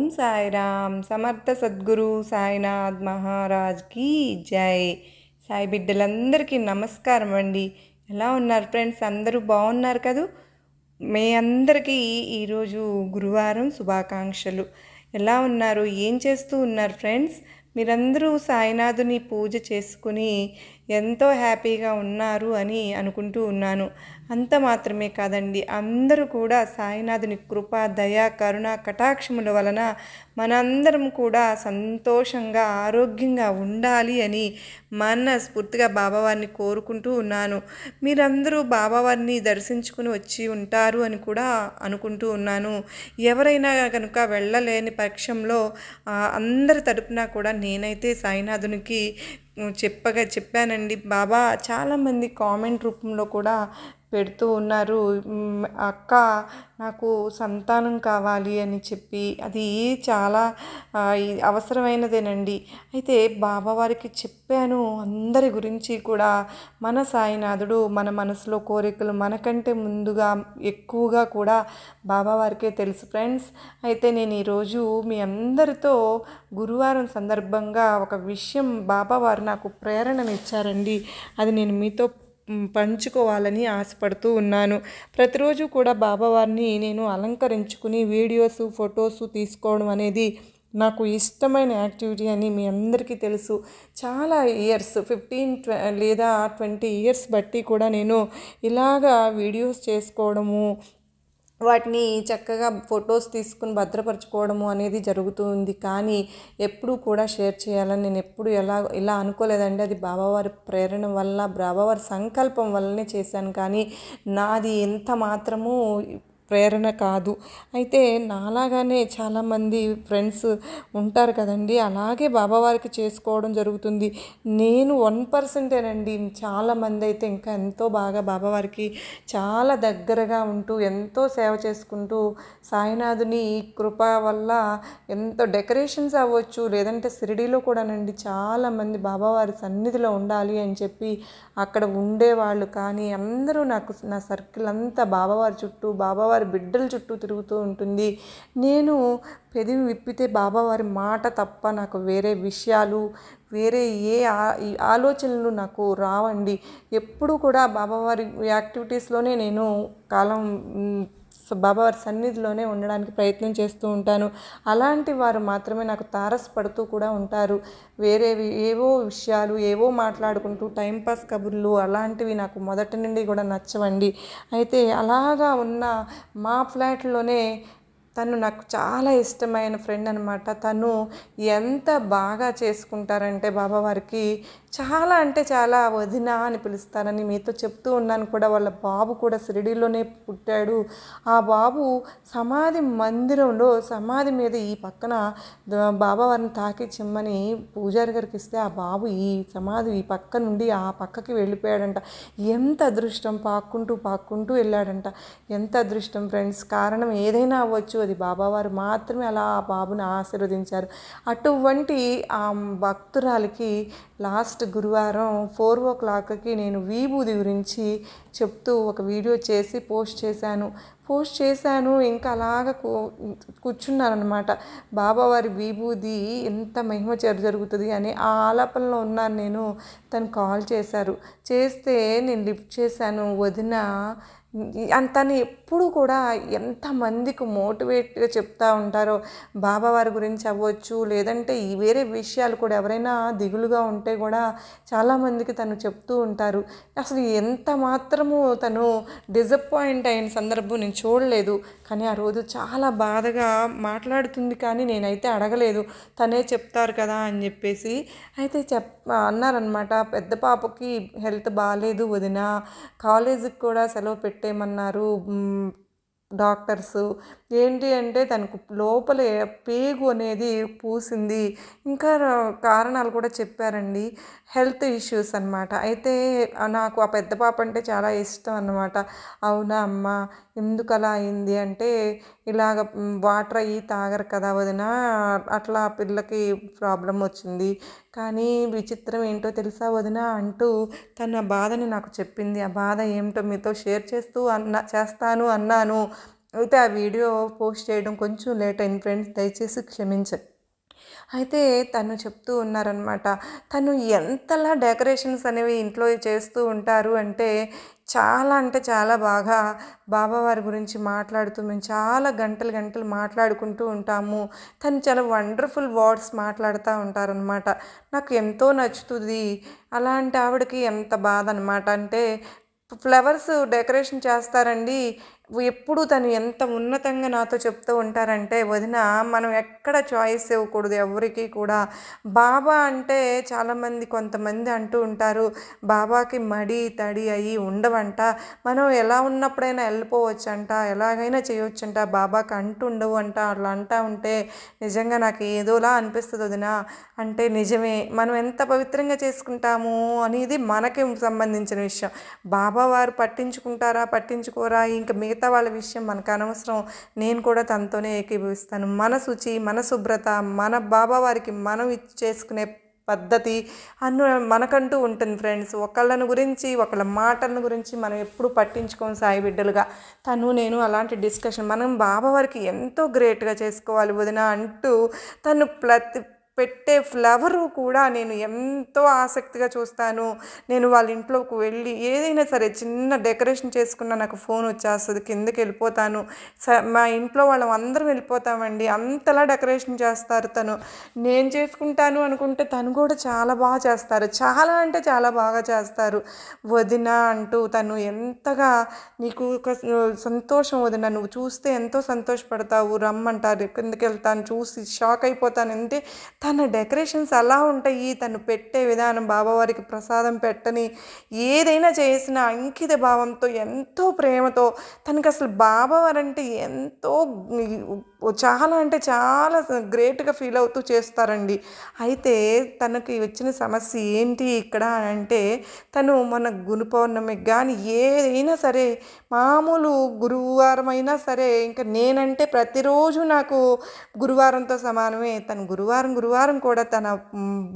ఓం సాయిరామ్. సమర్థ సద్గురు సాయినాథ్ మహారాజ్కి జై. సాయి బిడ్డలందరికీ నమస్కారం అండి. ఎలా ఉన్నారు ఫ్రెండ్స్? అందరూ బాగున్నారు కదూ? మీ అందరికీ ఈరోజు గురువారం శుభాకాంక్షలు. ఎలా ఉన్నారు? ఏం చేస్తూ ఉన్నారు ఫ్రెండ్స్? మీరందరూ సాయినాథుని పూజ చేసుకుని ఎంతో హ్యాపీగా ఉన్నారు అని అనుకుంటూ ఉన్నాను. అంత మాత్రమే కాదండి. అందరూ కూడా సాయినాథుని కృప దయ కరుణ కటాక్షముల వలన మనందరం కూడా సంతోషంగా ఆరోగ్యంగా ఉండాలి అని మనస్ఫూర్తిగా బాబావారిని కోరుకుంటూ ఉన్నాను. మీరందరూ బాబావారిని దర్శించుకుని వచ్చి ఉంటారు అని కూడా అనుకుంటూ ఉన్నాను. ఎవరైనా కనుక వెళ్ళలేని పక్షంలో అందరి తరపున కూడా నేనైతే సాయినాథునికి చెప్పగా చెప్పానండి. బాబా చాలామంది కామెంట్ రూపంలో కూడా పెడుతూ ఉన్నారు. అక్క నాకు సంతానం కావాలి అని చెప్పి అది చాలా అవసరమైనదేనండి. అయితే బాబావారికి చెప్పాను అందరి గురించి కూడా మన సాయినాథుడు మన మనసులో కోరికలు మనకంటే ముందుగా ఎక్కువగా కూడా బాబావారికే తెలుసు ఫ్రెండ్స్. అయితే నేను ఈరోజు మీ అందరితో గురువారం సందర్భంగా ఒక విషయం బాబావారు నాకు ప్రేరణనిచ్చారండి. అది నేను మీతో పంచుకోవాలని ఆశపడుతూ ఉన్నాను. ప్రతిరోజు కూడా బాబావారిని నేను అలంకరించుకుని వీడియోస్ ఫొటోస్ తీసుకోవడం అనేది నాకు ఇష్టమైన యాక్టివిటీ అని మీ అందరికీ తెలుసు. చాలా ఇయర్స్ ఫిఫ్టీన్ లేదా ట్వంటీ ఇయర్స్ బట్టి కూడా నేను ఇలాగా వీడియోస్ చేసుకోవడము వాటిని చక్కగా ఫొటోస్ తీసుకుని భద్రపరచుకోవడము అనేది జరుగుతుంది. కానీ ఎప్పుడూ కూడా షేర్ చేయాలని నేను ఎప్పుడు ఎలా ఇలా అనుకోలేదండి. అది బాబావారి ప్రేరణ వల్ల బాబావారి సంకల్పం వల్లనే చేశాను. కానీ నాది ఎంత మాత్రము ప్రేరణ కాదు. అయితే నాలాగానే చాలామంది ఫ్రెండ్స్ ఉంటారు కదండి. అలాగే బాబావారికి చేసుకోవడం జరుగుతుంది. నేను వన్ పర్సెంటేనండి చాలామంది అయితే ఇంకా ఎంతో బాగా బాబావారికి చాలా దగ్గరగా ఉంటూ ఎంతో సేవ చేసుకుంటూ సాయినాథుని కృప వల్ల ఎంతో డెకరేషన్స్ అవ్వచ్చు. లేదంటే షిరిడీలో కూడానండి చాలామంది బాబావారి సన్నిధిలో ఉండాలి అని చెప్పి అక్కడ ఉండేవాళ్ళు. కానీ అందరూ నాకు నా సర్కిల్ అంతా బాబావారి చుట్టూ బాబావారి బిడ్డల చుట్టూ తిరుగుతూ ఉంటుంది. నేను పెదివి విప్పితే బాబావారి మాట తప్ప నాకు వేరే విషయాలు వేరే ఏ ఆ- ఈ ఆలోచనలు నాకు రావండి. ఎప్పుడు కూడా బాబావారి యాక్టివిటీస్లోనే నేను కాలం సో బాబావారి సన్నిధిలోనే ఉండడానికి ప్రయత్నం చేస్తూ ఉంటాను. అలాంటి వారు మాత్రమే నాకు తారసపడుతూ కూడా ఉంటారు. వేరేవి ఏవో విషయాలు ఏవో మాట్లాడుకుంటూ టైంపాస్ కబుర్లు అలాంటివి నాకు మొదటి నుండి కూడా నచ్చవండి. అయితే అలాగా ఉన్న మా ఫ్లాట్లోనే తను నాకు చాలా ఇష్టమైన ఫ్రెండ్ అనమాట తను ఎంత బాగా చేసుకుంటారంటే బాబావారికి చాలా అంటే చాలా వదిన అని పిలుస్తారని మీతో చెప్తూ ఉన్నాను కూడా. వాళ్ళ బాబు కూడా షిరిడీలోనే పుట్టాడు. ఆ బాబు సమాధి మందిరంలో సమాధి మీద ఈ పక్కన బాబావారిని తాకి చిమ్మని పూజారి గారికి ఇస్తే ఆ బాబు ఈ సమాధి ఈ పక్క నుండి ఆ పక్కకి వెళ్ళిపోయాడంట. ఎంత అదృష్టం పాక్కుంటూ పాక్కుంటూ వెళ్ళాడంట. ఎంత అదృష్టం ఫ్రెండ్స్. కారణం ఏదైనా అవ్వచ్చు. అది బాబావారు మాత్రమే అలా ఆ బాబుని ఆశీర్వదించారు. అటువంటి ఆ భక్తురాలికి లాస్ట్ గురువారం ఫోర్ ఓ క్లాక్కి నేను విభూది గురించి చెప్తూ ఒక వీడియో చేసి పోస్ట్ చేశాను. పోస్ట్ చేశాను ఇంకా అలాగ కూ కూర్చున్నాను అనమాట బాబావారి విభూది ఎంత మహిమ జరు జరుగుతుంది అని ఆ ఆలాపనలో ఉన్నాను నేను. తను కాల్ చేశారు. చేస్తే నేను లిఫ్ట్ చేశాను. వదిన తను ఎప్పుడు కూడా ఎంతమందికి మోటివేట్గా చెప్తూ ఉంటారో బాబావారి గురించి అవ్వచ్చు లేదంటే ఈ వేరే విషయాలు కూడా ఎవరైనా దిగులుగా ఉంటే కూడా చాలామందికి తను చెప్తూ ఉంటారు. అసలు ఎంత మాత్రము తను డిసప్పాయింట్ అయిన సందర్భం నేను చూడలేదు. కానీ ఆ రోజు చాలా బాధగా మాట్లాడుతుంది కానీ నేనైతే అడగలేదు. తనే చెప్తారు కదా అని చెప్పేసి అయితే చెప్ అన్నారనమాట పెద్ద పాపకి హెల్త్ బాగాలేదు వదిన. కాలేజీకి కూడా సెలవు పెట్టేయమన్నారు డాక్టర్స్. ఏంటి అంటే తనకు లోపల పేగు అనేది పూసింది. ఇంకా కారణాలు కూడా చెప్పారండి. హెల్త్ ఇష్యూస్ అనమాట అయితే నాకు ఆ పెద్ద పాప అంటే చాలా ఇష్టం అన్నమాట. అవునా అమ్మ? ఎందుకు అలా అయింది? అంటే ఇలాగ వాటర్ అయ్యి తాగరు కదా వదిన. అట్లా పిల్లకి ప్రాబ్లం వచ్చింది. కానీ విచిత్రం ఏంటో తెలుసా వదిన అంటూ తన బాధని నాకు చెప్పింది. ఆ బాధ ఏమిటో మీతో షేర్ చేస్తూ అన్న చేస్తాను అన్నాను. అయితే ఆ వీడియో పోస్ట్ చేయడం కొంచెం లేట్ అయింది ఫ్రెండ్స్. దయచేసి క్షమించండి. అయితే తను చెప్తూ ఉన్నారనమాట తను ఎంతలా డెకరేషన్స్ అనేవి ఇంట్లో చేస్తూ ఉంటారు అంటే చాలా అంటే చాలా బాగా బాబావారి గురించి మాట్లాడుతూ మేము చాలా గంటలు గంటలు మాట్లాడుకుంటూ ఉంటాము. తను చాలా వండర్ఫుల్ వర్డ్స్ మాట్లాడుతూ ఉంటారనమాట నాకు ఎంతో నచ్చుతుంది. అలాంటి ఆవిడకి ఎంత బాధ అనమాట అంటే ఫ్లవర్స్ డెకరేషన్ చేస్తారండి ఎప్పుడు తను ఎంత ఉన్నతంగా నాతో చెప్తూ ఉంటారంటే వదిన మనం ఎక్కడ చాయిస్ ఇవ్వకూడదు ఎవరికి కూడా. బాబా అంటే చాలామంది కొంతమంది అంటూ ఉంటారు బాబాకి మడి తడి అయ్యి ఉండవంట. మనం ఎలా ఉన్నప్పుడైనా వెళ్ళిపోవచ్చంట ఎలాగైనా చేయొచ్చంట బాబాకి అంటూ ఉండవు అంట అట్లా అంటా ఉంటే నిజంగా నాకు ఏదోలా అనిపిస్తుంది వదిన. అంటే నిజమే మనం ఎంత పవిత్రంగా చేసుకుంటాము అనేది మనకి సంబంధించిన విషయం. బాబా వారు పట్టించుకుంటారా పట్టించుకోరా ఇంకా మిగతా మిగతా వాళ్ళ విషయం మనకు అనవసరం. నేను కూడా తనతోనే ఏకీభవిస్తాను. మన శుచి మన శుభ్రత మన బాబా వారికి మనం చేసుకునే పద్ధతి అన్ను మనకంటూ ఉంటుంది ఫ్రెండ్స్. ఒకళ్ళని గురించి ఒకళ్ళ మాటలను గురించి మనం ఎప్పుడు పట్టించుకోం సాయి బిడ్డలుగా. తను నేను అలాంటి డిస్కషన్ మనం బాబావారికి ఎంతో గ్రేట్గా చేసుకోవాలి వదిన అంటూ తను ప్రతి పెట్టే ఫ్లవరు కూడా నేను ఎంతో ఆసక్తిగా చూస్తాను. నేను వాళ్ళ ఇంట్లోకి వెళ్ళి ఏదైనా సరే చిన్న డెకరేషన్ చేసుకున్న నాకు ఫోన్ వచ్చేస్తుంది కిందకి వెళ్ళిపోతాను. స మా ఇంట్లో వాళ్ళం అందరం వెళ్ళిపోతామండి. అంతలా డెకరేషన్ చేస్తారు తను. నేను చేసుకుంటాను అనుకుంటే తను కూడా చాలా బాగా చేస్తారు. చాలా అంటే చాలా బాగా చేస్తారు. వదిన అంటూ తను ఎంతగా నీకు ఒక సంతోషం వదిన నువ్వు చూస్తే ఎంతో సంతోషపడతావు రమ్మంటారు కిందకి వెళ్తాను చూసి షాక్ అయిపోతాను అంటే తన డెకరేషన్స్ అలా ఉంటాయి. తను పెట్టే విధానం బాబావారికి ప్రసాదం పెట్టని ఏదైనా చేసిన అంకిత భావంతో ఎంతో ప్రేమతో తనకు అసలు బాబావారంటే ఎంతో చాలా అంటే చాలా గ్రేట్గా ఫీల్ అవుతూ చేస్తారండి. అయితే తనకి వచ్చిన సమస్య ఏంటి ఇక్కడ అంటే తను మన గురు పౌర్ణమికి కానీ ఏదైనా సరే మామూలు గురువారం అయినా సరే ఇంకా నేనంటే ప్రతిరోజు నాకు గురువారంతో సమానమే. తను గురువారం గురువారం కూడా తన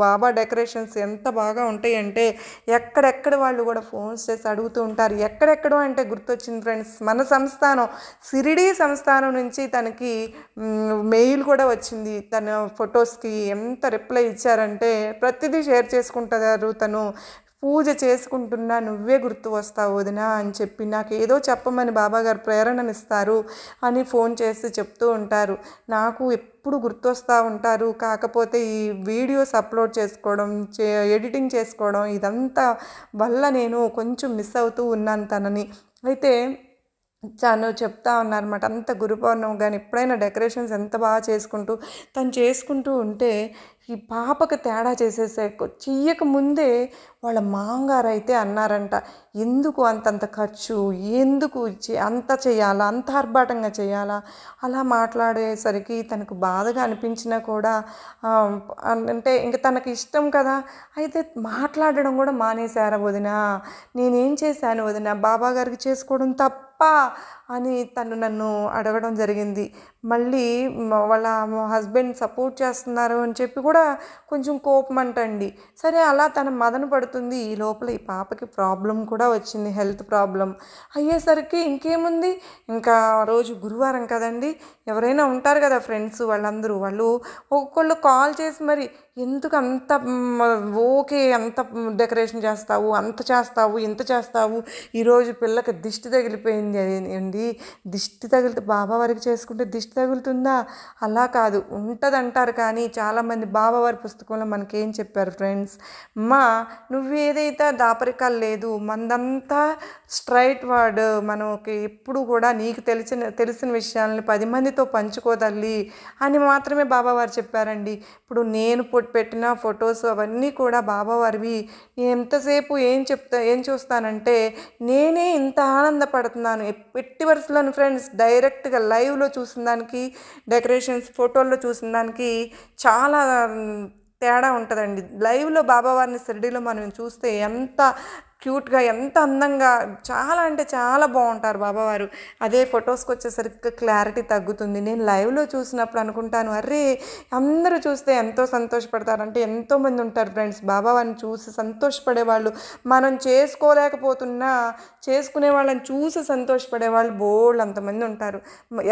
బాబా డెకరేషన్స్ ఎంత బాగా ఉంటాయంటే ఎక్కడెక్కడ వాళ్ళు కూడా ఫోన్స్ చేసి అడుగుతూ ఉంటారు. ఎక్కడెక్కడో అంటే గుర్తొచ్చింది ఫ్రెండ్స్ మన సంస్థానం సిరిడి సంస్థానం నుంచి తనకి మెయిల్ కూడా వచ్చింది. తన ఫొటోస్కి ఎంత రిప్లై ఇచ్చారంటే ప్రతిదీ షేర్ చేసుకుంటారు. తను పూజ చేసుకుంటున్నా నువ్వే గుర్తు వస్తావు వదినా అని చెప్పి నాకు ఏదో చెప్పమని బాబాగారు ప్రేరణనిస్తారు అని ఫోన్ చేసి చెప్తూ ఉంటారు. నాకు ఎప్పుడు గుర్తొస్తూ ఉంటారు. కాకపోతే ఈ వీడియోస్ అప్లోడ్ చేసుకోవడం చే ఎడిటింగ్ చేసుకోవడం ఇదంతా వల్ల నేను కొంచెం మిస్ అవుతూ ఉన్నాను తనని. అయితే తను చెప్తా ఉన్నారన్నమాట. అంత గురు పౌర్ణమి కానీ ఎప్పుడైనా డెకరేషన్స్ ఎంత బాగా చేసుకుంటూ తను చేసుకుంటూ ఉంటే ఈ పాపకు తేడా చేసేసే చెయ్యక ముందే వాళ్ళ మామగారు అయితే అన్నారంట ఎందుకు అంతంత ఖర్చు? ఎందుకు అంత చేయాలా అంత ఆర్భాటంగా చేయాలా అలా మాట్లాడేసరికి తనకు బాధగా అనిపించినా కూడా అంటే ఇంక తనకి ఇష్టం కదా అయితే మాట్లాడడం కూడా మానేశారా వదిన? నేనేం చేశాను వదిన? బాబా గారికి చేసుకోవడం తప్పు 爸 అని తను నన్ను అడగడం జరిగింది. మళ్ళీ వాళ్ళ హస్బెండ్ సపోర్ట్ చేస్తున్నారు అని చెప్పి కూడా కొంచెం కోపం అంటండి. సరే అలా తన మదన పడుతుంది. ఈ లోపల ఈ పాపకి ప్రాబ్లం కూడా వచ్చింది హెల్త్ ప్రాబ్లం. అయ్యేసరికి ఇంకేముంది? ఇంకా రోజు గురువారం కదండి. ఎవరైనా ఉంటారు కదా ఫ్రెండ్స్ వాళ్ళందరూ వాళ్ళు ఒక్కొక్కళ్ళు కాల్ చేసి మరి ఎందుకు అంత ఓకే అంత డెకరేషన్ చేస్తావు అంత చేస్తావు ఇంత చేస్తావు? ఈరోజు పిల్లకి దిష్టి తగిలిపోయింది అండి. దిష్టి తగిలితే బాబా వారికి చేసుకుంటే దిష్టి తగులుతుందా? అలా కాదు. ఉంటుందంటారు కానీ చాలామంది బాబావారి పుస్తకంలో మనకేం చెప్పారు ఫ్రెండ్స్? మా నువ్వేదైతే దాపరికాలు లేదు మందంతా స్ట్రైట్ వర్డ్ మనకి ఎప్పుడు కూడా నీకు తెలిసిన తెలిసిన విషయాలని పది మందితో పంచుకోదల్లి అని మాత్రమే బాబావారు చెప్పారండి. ఇప్పుడు నేను పెట్టిన ఫొటోస్ అవన్నీ కూడా బాబావారివి ఎంతసేపు ఏం చెప్తా ఏం చూస్తానంటే నేనే ఇంత ఆనందపడుతున్నాను. ఎట్టి వరుసలోని ఫ్రెండ్స్ డైరెక్ట్గా లైవ్లో చూసిన దానికి డెకరేషన్స్ ఫోటోల్లో చూసిన దానికి చాలా తేడా ఉంటుందండి. లైవ్లో బాబావారిని షిరిడీలో మనం చూస్తే ఎంత క్యూట్గా ఎంత అందంగా చాలా అంటే చాలా బాగుంటారు బాబావారు. అదే ఫొటోస్కి వచ్చేసరికి క్లారిటీ తగ్గుతుంది. నేను లైవ్లో చూసినప్పుడు అనుకుంటాను అరే అందరూ చూస్తే ఎంతో సంతోషపడతారు. అంటే ఎంతోమంది ఉంటారు ఫ్రెండ్స్ బాబావారిని చూసి సంతోషపడే వాళ్ళు మనం చేసుకోలేకపోతున్నా చేసుకునే వాళ్ళని చూసి సంతోషపడే వాళ్ళు బోళ్ళు అంతమంది ఉంటారు.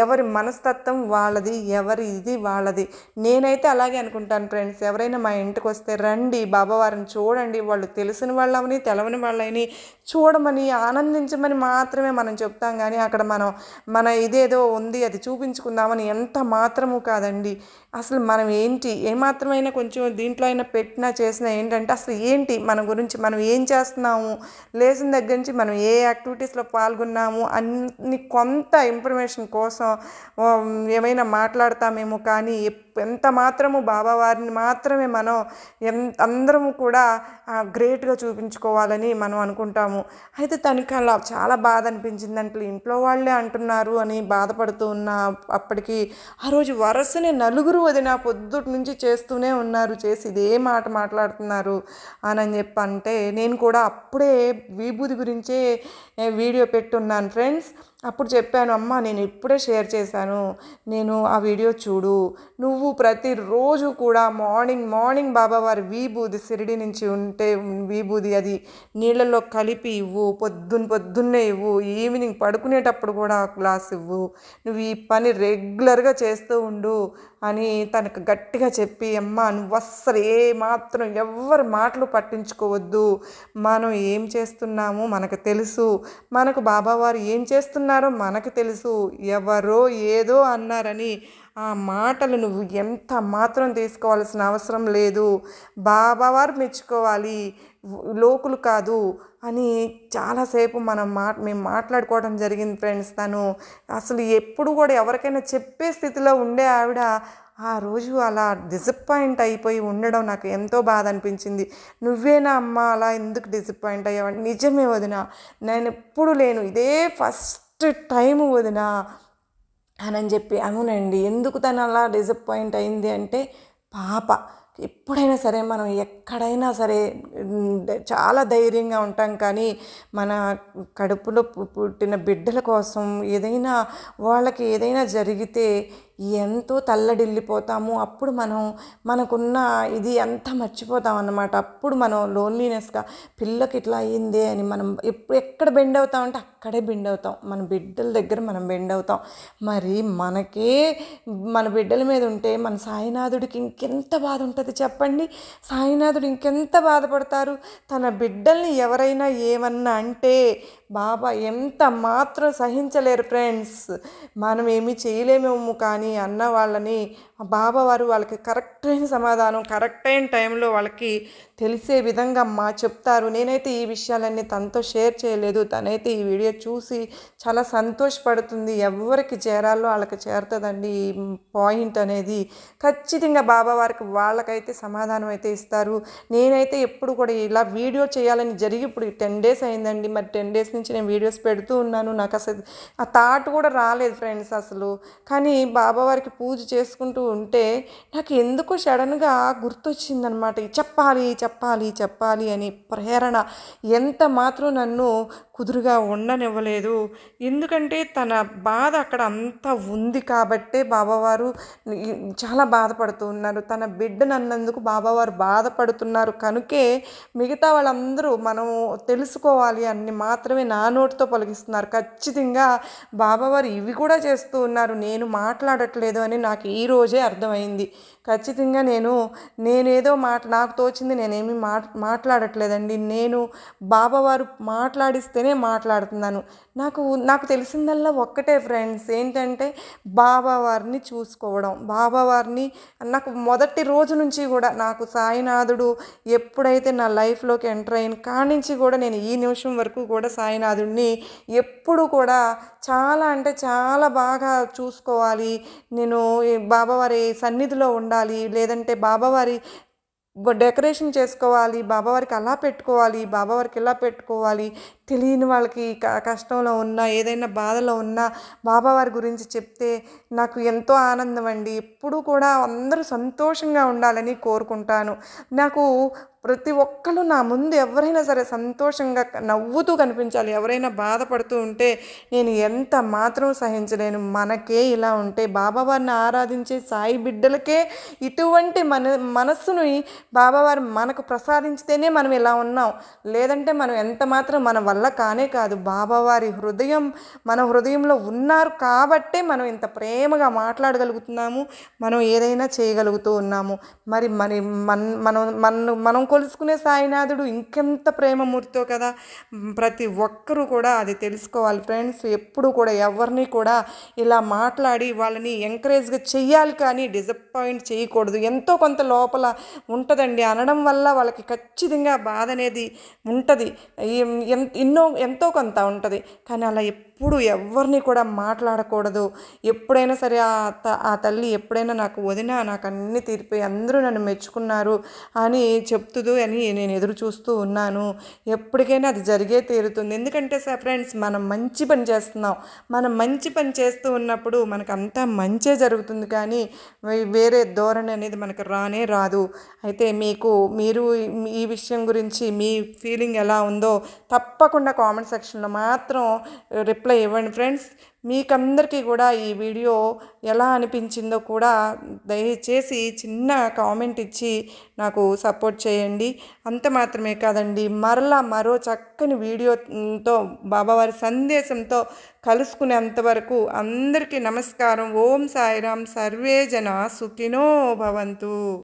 ఎవరి మనస్తత్వం వాళ్ళది ఎవరి ఇది వాళ్ళది. నేనైతే అలాగే అనుకుంటాను ఫ్రెండ్స్ ఎవరైనా మా ఇంటికి వస్తే రండి బాబావారిని చూడండి వాళ్ళు తెలిసిన వాళ్ళని తెలవని వాళ్ళని చూడమని ఆనందించమని మాత్రమే మనం చెప్తాం. కానీ అక్కడ మనం మన ఇదేదో ఉంది అది చూపించుకుందామని ఎంత మాత్రము కాదండి. అసలు మనం ఏంటి ఏమాత్రమైనా కొంచెం దీంట్లో అయినా పెట్టినా చేసినా ఏంటంటే అసలు ఏంటి మన గురించి మనం ఏం చేస్తున్నాము? లేచిన దగ్గర నుంచి మనం ఏ యాక్టివిటీస్లో పాల్గొన్నాము? అన్ని కొంత ఇన్ఫర్మేషన్ కోసం ఏమైనా మాట్లాడతామేమో కానీ ఎంత మాత్రము బాబావారిని మాత్రమే మనం ఎం అందరము కూడా గ్రేట్గా చూపించుకోవాలని మనం అనుకుంటాము. అయితే తనకి అలా చాలా బాధ అనిపించింది. అంటే ఇంట్లో వాళ్ళే అంటున్నారు అని బాధపడుతూ ఉన్న అప్పటికి ఆ రోజు వరుసనే నలుగురు వదిన పొద్దుటి నుంచి చేస్తూనే ఉన్నారు. చేసి ఇదే మాట మాట్లాడుతున్నారు అని చెప్పి అంటే నేను కూడా అప్పుడే విభూది గురించే వీడియో పెట్టున్నాను. ఫ్రెండ్స్ అప్పుడు చెప్పాను అమ్మ నేను ఇప్పుడే షేర్ చేశాను. నేను ఆ వీడియో చూడు. నువ్వు ప్రతిరోజు కూడా మార్నింగ్ మార్నింగ్ బాబావారి వీబూది సిరిడి నుంచి ఉంటే విభూది అది నీళ్ళల్లో కలిపి ఇవ్వు పొద్దున్న పొద్దున్నే ఇవ్వు ఈవినింగ్ పడుకునేటప్పుడు కూడా గ్లాస్ ఇవ్వు. నువ్వు ఈ పని రెగ్యులర్గా చేస్తూ ఉండు అని తనకు గట్టిగా చెప్పి అమ్మ నువ్వు అస్సలు ఏ మాత్రం ఎవ్వరి మాటలు పట్టించుకోవద్దు. మనం ఏం చేస్తున్నాము మనకు తెలుసు. మనకు బాబావారు ఏం చేస్తున్నారు మనకు తెలుసు. ఎవరో ఏదో అన్నారని ఆ మాటలు నువ్వు ఎంత మాత్రం తీసుకోవాల్సిన అవసరం లేదు. బాబావారు మెచ్చుకోవాలి. లోకులు కాదు అని చాలాసేపు మనం మా మేము మాట్లాడుకోవడం జరిగింది ఫ్రెండ్స్ తను. అసలు ఎప్పుడు కూడా ఎవరికైనా చెప్పే స్థితిలో ఉండే ఆవిడ ఆ రోజు అలా డిసప్పాయింట్ అయిపోయి ఉండడం నాకు ఎంతో బాధ అనిపించింది. నువ్వేనా అమ్మ అలా ఎందుకు డిసప్పాయింట్ అయ్యావంటే నిజమే వదిన నేను ఎప్పుడు లేను. ఇదే ఫస్ట్ టైం వదిన అని చెప్పి అవునండి ఎందుకు తను అలా డిసప్పాయింట్ అయింది? అంటే పాప ఎప్పుడైనా సరే మనం ఎక్కడైనా సరే చాలా ధైర్యంగా ఉంటాం కానీ మన కడుపులో పుట్టిన బిడ్డల కోసం ఏదైనా వాళ్ళకి ఏదైనా జరిగితే ఎంతో తల్లడిల్లిపోతాము. అప్పుడు మనం మనకున్న ఇది అంతా మర్చిపోతాం అన్నమాట. అప్పుడు మనం లోన్లీనెస్గా పిల్లకి ఇట్లా అయ్యిందే అని మనం ఎప్పుడు ఎక్కడ బెండ్ అవుతామంటే అక్కడే బెండ్ అవుతాం. మన బిడ్డల దగ్గర మనం బెండ్ అవుతాం. మరి మనకే మన బిడ్డల మీద ఉంటే మన సాయినాథుడికి ఇంకెంత బాధ ఉంటుంది చెప్పండి? సాయినాథుడు ఇంకెంత బాధపడతారు? తన బిడ్డల్ని ఎవరైనా ఏమన్నా అంటే బాబా ఎంత మాత్రం సహించలేరు ఫ్రెండ్స్. మనం ఏమీ చేయలేమేమో కానీ అన్న వాళ్ళని బాబా వారు వాళ్ళకి కరెక్ట్ అయిన సమాధానం కరెక్ట్ అయిన టైంలో వాళ్ళకి తెలిసే విధంగా మా చెప్తారు. నేనైతే ఈ విషయాలన్నీ తనతో షేర్ చేయలేదు. తనైతే ఈ వీడియో చూసి చాలా సంతోషపడుతుంది. ఎవరికి చేరాలో వాళ్ళకి చేరుతుందండి ఈ పాయింట్ అనేది. ఖచ్చితంగా బాబా వారికి వాళ్ళకైతే సమాధానం అయితే ఇస్తారు. నేనైతే ఎప్పుడు కూడా ఇలా వీడియో చేయాలని జరిగి ఇప్పుడు టెన్ డేస్ అయిందండి. మరి టెన్ డేస్ నుంచి నేను వీడియోస్ పెడుతూ ఉన్నాను. నాకు అసలు ఆ థాట్ కూడా రాలేదు ఫ్రెండ్స్ అసలు. కానీ బాబావారికి పూజ చేసుకుంటూ ఉంటే నాకు ఎందుకో సడన్గా గుర్తొచ్చిందనమాట చెప్పాలి చెప్పాలి చెప్పాలి అని ప్రేరణ. ఎంత మాత్రం నన్ను కుదురుగా ఉండనివ్వలేదు. ఎందుకంటే తన బాధ అక్కడ అంతా ఉంది కాబట్టే బాబావారు చాలా బాధపడుతూ ఉన్నారు. తన బిడ్డను అన్నందుకు బాబావారు బాధపడుతున్నారు. కనుకే మిగతా వాళ్ళందరూ మనం తెలుసుకోవాలి అని మాత్రమే నా నోటితో పలికిస్తున్నారు. ఖచ్చితంగా బాబావారు ఇవి కూడా చేస్తూ ఉన్నారు. నేను మాట్లాడట్లేదు అని నాకు ఈ రోజే అర్థమైంది. ఖచ్చితంగా నేను నేనేదో మాట నాకు తోచింది నేనేమి మా మాట్లాడట్లేదండి. నేను బాబావారు మాట్లాడిస్తే మాట్లాడిస్తేనే మాట్లాడుతున్నాను. నాకు నాకు తెలిసిందల్లా ఒక్కటే ఫ్రెండ్స్. ఏంటంటే బాబావారిని చూసుకోవడం. బాబావారిని నాకు మొదటి రోజు నుంచి కూడా నాకు సాయినాథుడు ఎప్పుడైతే నా లైఫ్లోకి ఎంటర్ అయిన కానించి కూడా నేను ఈ నిమిషం వరకు కూడా సాయినాథుడిని ఎప్పుడు కూడా చాలా అంటే చాలా బాగా చూసుకోవాలి. నేను బాబావారి సన్నిధిలో ఉండాలి. లేదంటే బాబావారి డెకరేషన్ చేసుకోవాలి బాబావారికి అలా పెట్టుకోవాలి బాబావారికి ఇలా పెట్టుకోవాలి తెలియని వాళ్ళకి క- కష్టంలో ఉన్నా ఏదైనా బాధలో ఉన్నా బాబావారి గురించి చెప్తే నాకు ఎంతో ఆనందం అండి ఎప్పుడూ కూడా అందరూ సంతోషంగా ఉండాలని కోరుకుంటాను. నాకు ప్రతి ఒక్కరు నా ముందు ఎవరైనా సరే సంతోషంగా నవ్వుతూ కనిపించాలి. ఎవరైనా బాధపడుతూ ఉంటే నేను ఎంత మాత్రం సహించలేను. మనకే ఇలా ఉంటే బాబావారిని ఆరాధించే సాయి బిడ్డలకే ఇటువంటి మన మనస్సుని బాబావారు మనకు ప్రసాదించితేనే మనం ఇలా ఉన్నాం. లేదంటే మనం ఎంత మాత్రం మన వల్ల కానే కాదు. బాబావారి హృదయం మన హృదయంలో ఉన్నారు కాబట్టే మనం ఇంత ప్రేమ ప్రేమగా మాట్లాడగలుగుతున్నాము మనం ఏదైనా చేయగలుగుతూ ఉన్నాము. మరి మరి మన మనం మన మనం కొలుసుకునే సాయినాథుడు ఇంకెంత ప్రేమమూర్తితో కదా? ప్రతి ఒక్కరూ కూడా అది తెలుసుకోవాలి ఫ్రెండ్స్. ఎప్పుడు కూడా ఎవరిని కూడా ఇలా మాట్లాడి వాళ్ళని ఎంకరేజ్గా చెయ్యాలి కానీ డిసప్పాయింట్ చేయకూడదు. ఎంతో కొంత లోపల ఉంటుందండి. అనడం వల్ల వాళ్ళకి ఖచ్చితంగా బాధ అనేది ఉంటుంది. ఎన్నో ఎంతో కొంత ఉంటుంది. కానీ అలా ఎప్పుడు ఎవరిని కూడా మాట్లాడకూడదు. ఎప్పుడైనా సరే ఆ త ఆ తల్లి ఎప్పుడైనా నాకు వదిన నాకు అన్ని తీరిపోయి అందరూ నన్ను మెచ్చుకున్నారు అని చెప్తుదు అని నేను ఎదురు చూస్తూ ఉన్నాను. ఎప్పటికైనా అది జరిగే తీరుతుంది. ఎందుకంటే సార్ ఫ్రెండ్స్ మనం మంచి పని చేస్తున్నాం. మనం మంచి పని చేస్తూ ఉన్నప్పుడు మనకు అంతా మంచే జరుగుతుంది కానీ వేరే ధోరణి అనేది మనకు రానే రాదు. అయితే మీకు మీరు ఈ విషయం గురించి మీ ఫీలింగ్ ఎలా ఉందో తప్పకుండా కామెంట్ సెక్షన్లో మాత్రం రిప్లై ఇవ్వండి ఫ్రెండ్స్. మీకందరికీ కూడా ఈ వీడియో ఎలా అనిపించిందో కూడా దయచేసి చిన్న కామెంట్ ఇచ్చి నాకు సపోర్ట్ చేయండి. అంత మాత్రమే కాదండి మరలా మరో చక్కని వీడియోతో బాబావారి సందేశంతో కలుసుకునేంత వరకు అందరికీ నమస్కారం. ఓం సాయిరాం సర్వే జన సుఖినో భవంతు.